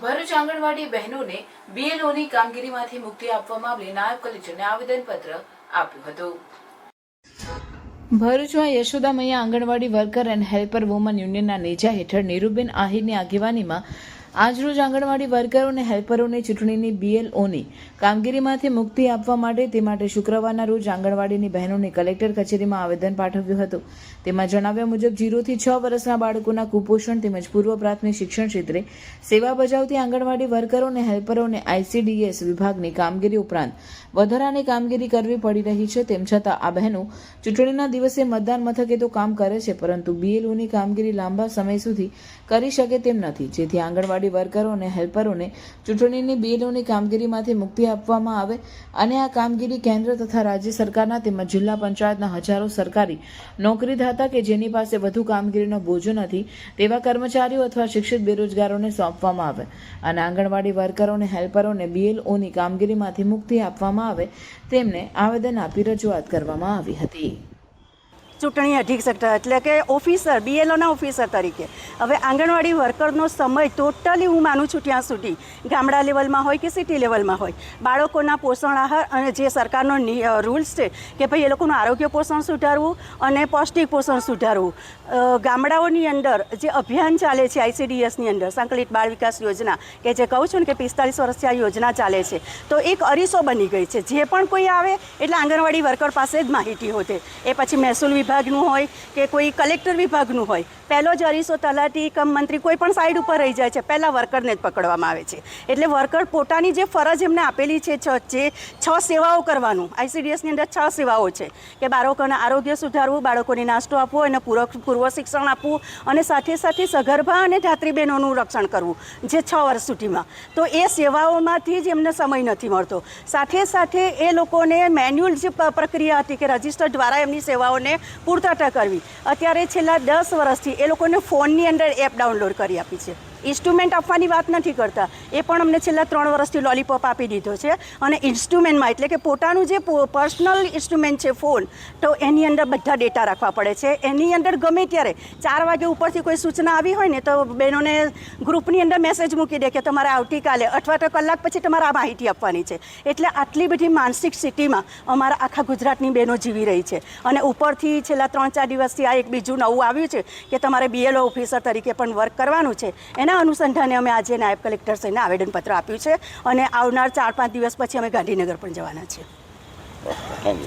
ભરૂચ આંગણવાડી બહેનોને બીએલઓની કામગીરીમાંથી મુક્તિ આપવામાં આવેલી નાયબ કલેક્ટરને આવેદનપત્ર આપ્યું હતું. ભરૂચમાં Yashoda Maiya anganwadi worker and helper woman યુનિયનના નેજા હેઠળ નીરુબેન આહિરની આગેવાનીમાં આજરોજ આંગણવાડી વર્કરો અને હેલ્પરોને ચૂંટણીની બીએલઓની કામગીરીમાંથી મુક્તિ આપવા માટે તે માટે શુક્રવારના રોજ આંગણવાડીની બહેનોને કલેક્ટર કચેરીમાં આવેદન પાઠવ્યું હતું. તેમાં જણાવ્યા મુજબ, જીરોથી છ વર્ષના બાળકોના કુપોષણ તેમજ પૂર્વ પ્રાથમિક શિક્ષણ ક્ષેત્રે સેવા બજાવતી આંગણવાડી વર્કરો અને હેલ્પરોને આઈસીડીએસ વિભાગની કામગીરી ઉપરાંત વધારાની કામગીરી કરવી પડી રહી છે. તેમ છતાં, આ બહેનો ચૂંટણીના દિવસે મતદાન મથકે તો કામ કરે છે, પરંતુ બીએલઓની કામગીરી લાંબા સમય સુધી કરી શકે તેમ નથી. જેથી આંગણવાડી વર્કરો અને હેલ્પરોને ચૂંટણીની બિલોની કામગીરીમાંથી મુક્તિ આપવામાં આવે અને આ કામગીરી કેન્દ્ર તથા રાજ્ય સરકારના તેમજ જિલ્લા પંચાયતના હજારો સરકારી નોકરીદાતા કે જેની પાસે વધુ કામગીરીનો બોજો નથી, તેવા કર્મચારીઓ અથવા શિક્ષિત બેરોજગારોને સોંપવામાં આવે. અને આંગણવાડી વર્કરો અને હેલ્પરોને બીએલઓની કામગીરીમાંથી મુક્તિ આપવામાં આવે, તેમને આવેદન આપી રજૂઆત કરવામાં આવી હતી. ચૂંટણી અધિક્ષક એટલે કે ઓફિસર બીએલઓના ઓફિસર તરીકે. હવે આંગણવાડી વર્કરનો સમય ટોટલી હું માનું છું ત્યાં સુધી ગામડા લેવલમાં હોય કે સિટી લેવલમાં હોય. બાળકોના પોષણ આહાર અને જે સરકારનો રૂલ્સ છે કે ભાઈ એ લોકોનું આરોગ્ય પોષણ સુધારવું અને પૌષ્ટિક પોષણ સુધારવું. ગામડાઓની અંદર જે અભિયાન ચાલે છે આઈસીડીએસની અંદર, સંકલિત બાળ વિકાસ યોજના, કે જે કહું છું ને કે પિસ્તાલીસ વર્ષથી આ યોજના ચાલે છે, તો એક અરીસો બની ગઈ છે. જે પણ કોઈ આવે એટલે આંગણવાડી વર્કર પાસે જ માહિતી હોતે. એ પછી મહેસૂલ વિભાગનું હોય કે કોઈ કલેક્ટર વિભાગનું હોય. પહેલો જ અરીસો તલાટી કમ મંત્રી કોઈ પણ સાઈડ ઉપર રહી જાય છે, પહેલાં વર્કરને જ પકડવામાં આવે છે. એટલે વર્કર પોતાની જે ફરજ એમને આપેલી છે જે છ સેવાઓ કરવાનું આઈસીડીએસની અંદર છ સેવાઓ છે, કે બાળકોના આરોગ્ય સુધારવું, બાળકોને નાસ્તો આપવો અને પૂરક પૂર્વ શિક્ષણ આપવું અને સાથે સાથે સગર્ભા અને ધાત્રીબહેનોનું રક્ષણ કરવું, જે છ વર્ષ સુધીમાં. તો એ સેવાઓમાંથી જ એમને સમય નથી મળતો. સાથે સાથે એ લોકોને મેન્યુઅલ જે પ્રક્રિયા હતી કે રજિસ્ટર દ્વારા એમની સેવાઓને પૂર્તતા કરવી. અત્યારે છેલ્લા દસ વર્ષથી એ લોકોને ફોનની અંદર એપ ડાઉનલોડ કરી આપી છે. ઇન્સ્ટ્રુમેન્ટ આપવાની વાત નથી કરતા. એ પણ અમને છેલ્લા ત્રણ વર્ષથી લોલીપોપ આપી દીધો છે. અને ઇન્સ્ટ્રુમેન્ટમાં એટલે કે પોતાનું જે પર્સનલ ઇન્સ્ટ્રુમેન્ટ છે ફોન, તો એની અંદર બધા ડેટા રાખવા પડે છે. એની અંદર ગમે ત્યારે ચાર વાગે ઉપરથી કોઈ સૂચના આવી હોય ને તો બહેનોને ગ્રુપની અંદર મેસેજ મૂકી દે કે તમારે આવતીકાલે અથવા તો કલાક પછી તમારે આ માહિતી આપવાની છે. એટલે આટલી બધી માનસિક સ્થિતિમાં અમારા આખા ગુજરાતની બહેનો જીવી રહી છે. અને ઉપરથી છેલ્લા ત્રણ ચાર દિવસથી આ એક બીજું નવું આવ્યું છે કે તમારે બીએલઓ ઓફિસર તરીકે પણ વર્ક કરવાનું છે. એના અનુસંધાને અમે આજે નાયબ કલેક્ટરશ્રીને આવેદનપત્ર આપ્યું છે અને આવનાર ચાર પાંચ દિવસ પછી અમે ગાંધીનગર પણ જવાના છીએ.